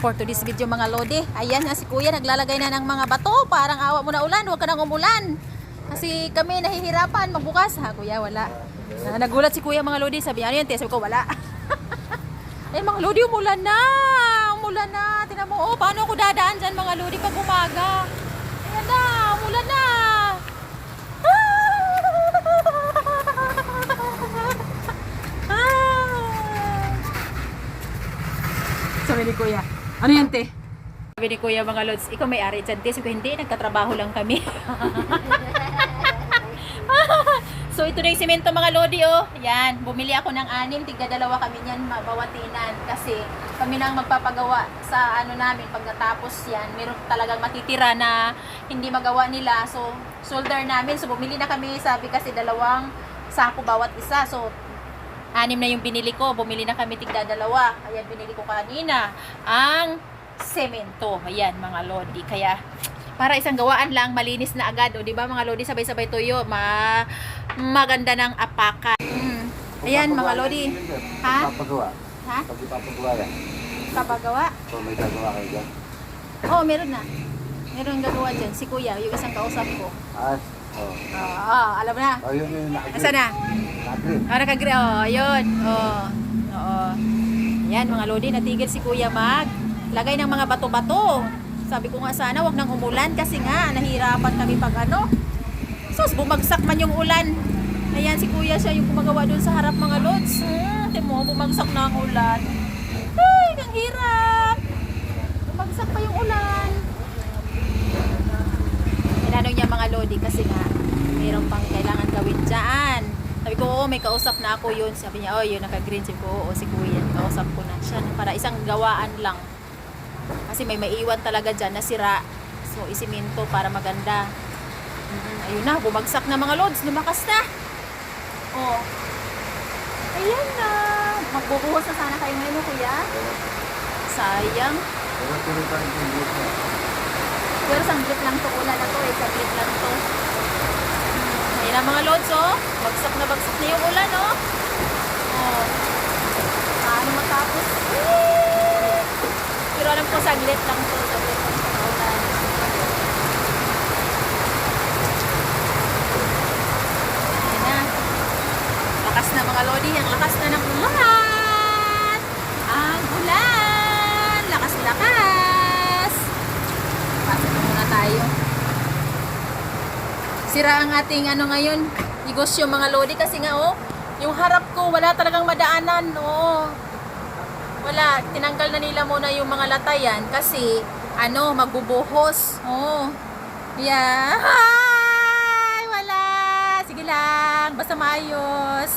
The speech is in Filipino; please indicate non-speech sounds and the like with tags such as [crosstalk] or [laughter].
for today's video mga lodi. Ayan nga si kuya naglalagay na ng mga bato. Parang awa mo na ulan, huwag ka nang umulan. Kasi kami nahihirapan magbukas. Ha kuya, wala. Na, nagulat si kuya mga lodi. Sabi, ano yan? Sabi ko, wala. [laughs] eh mga lodi, umulan na. Umulan na. Tingnan mo, oh, paano ako dadaan dyan mga lodi pag umaga? Ayan na, umulan na. [laughs] Ah! Sabi ni Kuya, ano yan te? Sabi ni Kuya mga lods, ikaw may ari dyan. Sabi ko, hindi, nagtatrabaho lang kami. [laughs] so ito na yung simento mga lodi oh. Yan, bumili ako ng anim, tigda dalawa kami niyan mabawatinan kasi kami nang magpapagawa sa ano namin pag natapos yan. Meron talagang matitira na hindi magawa nila. So solder namin. So bumili na kami, sabi kasi dalawang sako bawat isa. So anim na yung binili ko. Bumili na kami tigda dalawa. Ayan, binili ko kanina. Ang semento. Ayan, mga lodi. Kaya, para isang gawaan lang, malinis na agad. O, di ba mga lodi, sabay-sabay tuyo. Ma maganda ng apakan. Mm. Ayan, mga lodi. Ha? Ha? Pag ipapagawa yan. Papagawa? So may gagawa kayo dyan. Oo, meron na. Meron gagawa dyan. Si Kuya, yung isang kausap ko. Ah, oh. Oo, alam mo na. Oh, yun nakagrip. Nasaan na? Ah, nakagri. Oh, ayun. Oh. Oo. Yan, mga lodi, natigil si Kuya Mag. Lagay ng mga bato-bato. Sabi ko nga sana, wag nang umulan kasi nga, nahirapan kami pag ano. Sus, bumagsak man yung ulan. Ayan, si Kuya siya yung gumagawa doon sa harap mga lods. Hmm, mo, bumagsak na ang ulan. Ay, ang hirap. Bumagsak pa yung ulan. Tinanong niya mga lodi kasi nga, mayroon pang kailangan gawin dyan. Sabi ko, oo, may kausap na ako yun. Sabi niya, oh, yun, naka-green. Sabi ko, oo, si Kuya, kausap ko na siya. Para isang gawaan lang. Kasi may maiwan talaga dyan na sira. So, isiminto para maganda. Mm, ayun na, bumagsak na mga lods. Lumakas na. Oh. Ayan na. Magbubuhos na sana kayo ngayon, Kuya. Sayang. Pero sanglit lang to ulan na to eh. Sanglit lang to. Ayun na mga lods oh. Bagsak na bagsak na yung ulan oh. Oh. Paano matapos? Pero alam ko saglit lang to. Saglit lang to na ulan. Ayun na. Lakas na mga lodi. Ang lakas na ng ulan. Ang ulan. Lakas-lakas. Pasok na muna tayo. Sira ang ating ano ngayon, negosyo mga lodi kasi nga oh, yung harap ko wala talagang madaanan, oo. Wala, tinanggal na nila muna yung mga latayan kasi ano, magbubuhos. Oh. Yeah. [laughs] Hi! Wala. Sige lang, basta maayos.